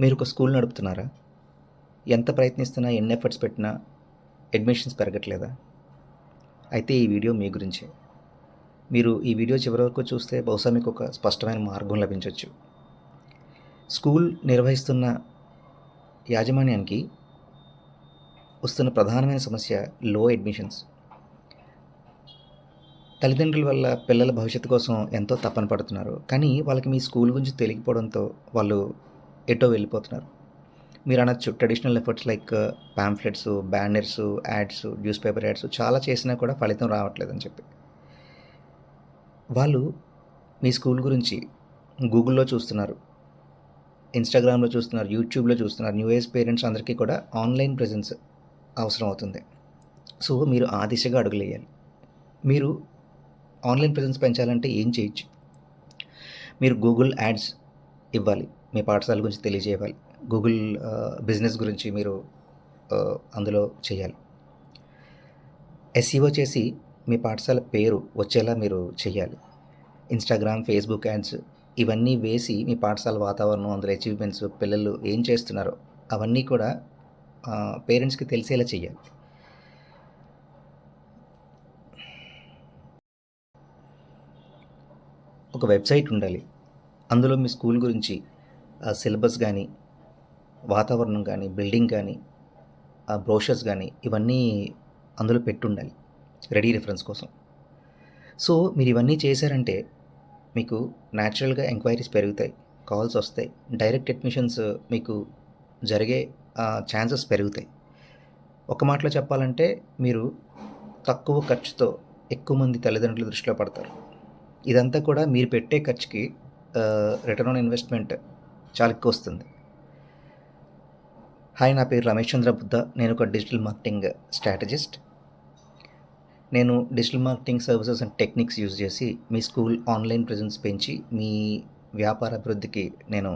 మీరు ఒక స్కూల్ నడుపుతున్నారా? ఎంత ప్రయత్నిస్తున్నా ఎన్ని ఎఫర్ట్స్ పెట్టినా అడ్మిషన్స్ పెరగట్లేదా? అయితే ఈ వీడియో మీ గురించే. మీరు ఈ వీడియో చివరి వరకు చూస్తే బహుశా మీకు ఒక స్పష్టమైన మార్గం లభించవచ్చు స్కూల్ నిర్వహిస్తున్న యాజమాన్యానికి వస్తున్న ప్రధానమైన సమస్య లో అడ్మిషన్స్ తల్లిదండ్రుల వల్ల పిల్లల భవిష్యత్తు కోసం ఎంతో తపన పడుతున్నారు. కానీ వాళ్ళకి మీ స్కూల్ గురించి తెలియకపోవడంతో వాళ్ళు ఎటో వెళ్ళిపోతున్నారు. మీరు అనొచ్చు traditional efforts like pamphlets banners ads newspaper ads చాలా చేసినా కూడా ఫలితం రావట్లేదని చెప్పి. వాళ్ళు మీ స్కూల్ గురించి గూగుల్లో చూస్తున్నారు ఇన్స్టాగ్రామ్లో చూస్తున్నారు యూట్యూబ్లో చూస్తున్నారు న్యూ ఏజ్ పేరెంట్స్ అందరికీ కూడా ఆన్లైన్ ప్రెజెన్స్ అవసరం అవుతుంది. సో మీరు ఆ దిశగా అడుగులేయాలి. మీరు ఆన్లైన్ ప్రెజెన్స్ పెంచాలంటే ఏం చేయొచ్చు? మీరు గూగుల్ యాడ్స్ ఇవ్వాలి. మీ పాఠశాల గురించి తెలియజేయాలి గూగుల్ బిజినెస్ గురించి మీరు అందులో చేయాలి. ఎస్ఈఓ చేసి మీ పాఠశాల పేరు వచ్చేలా మీరు చేయాలి. ఇన్స్టాగ్రామ్ ఫేస్బుక్ యాడ్స్ ఇవన్నీ వేసి మీ పాఠశాల వాతావరణం అందులో అచీవ్మెంట్స్ పిల్లలు ఏం చేస్తున్నారో అవన్నీ కూడా పేరెంట్స్కి తెలిసేలా చేయాలి. ఒక వెబ్సైట్ ఉండాలి. అందులో మీ స్కూల్ గురించి ఆ సిలబస్ కానీ వాతావరణం కానీ బిల్డింగ్ కానీ బ్రోషర్స్ కానీ ఇవన్నీ అందులో పెట్టుండాలి రెడీ రిఫరెన్స్ కోసం. సో మీరు ఇవన్నీ చేశారంటే మీకు న్యాచురల్గా ఎంక్వైరీస్ పెరుగుతాయి కాల్స్ వస్తాయి డైరెక్ట్ అడ్మిషన్స్ మీకు జరిగే ఛాన్సెస్ పెరుగుతాయి. ఒక మాటలో చెప్పాలంటే మీరు తక్కువ ఖర్చుతో ఎక్కువ మంది తల్లిదండ్రుల దృష్టిలో పడతారు. ఇదంతా కూడా మీరు పెట్టే ఖర్చుకి రిటర్న్ ఆన్ ఇన్వెస్ట్మెంట్ చాలా ఎక్కువ వస్తుంది. హాయ్ నా పేరు రమేష్ చంద్ర బుద్ధ. నేను ఒక డిజిటల్ మార్కెటింగ్ స్ట్రాటజిస్ట్ నేను digital marketing services and techniques use చేసి మీ స్కూల్ ఆన్లైన్ ప్రెజెన్స్ పెంచి మీ వ్యాపార అభివృద్ధికి నేను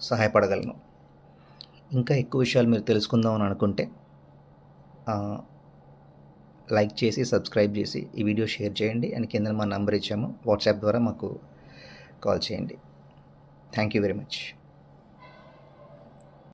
సహాయపడగలను. ఇంకా ఎక్కువ విషయాలు మీరు తెలుసుకుందాం అని అనుకుంటే లైక్ చేసి సబ్స్క్రైబ్ చేసి ఈ వీడియో షేర్ చేయండి. అండ్ కింద మా నంబర్ ఇచ్చాము. వాట్సాప్ ద్వారా మాకు కాల్ చేయండి. Thank you very much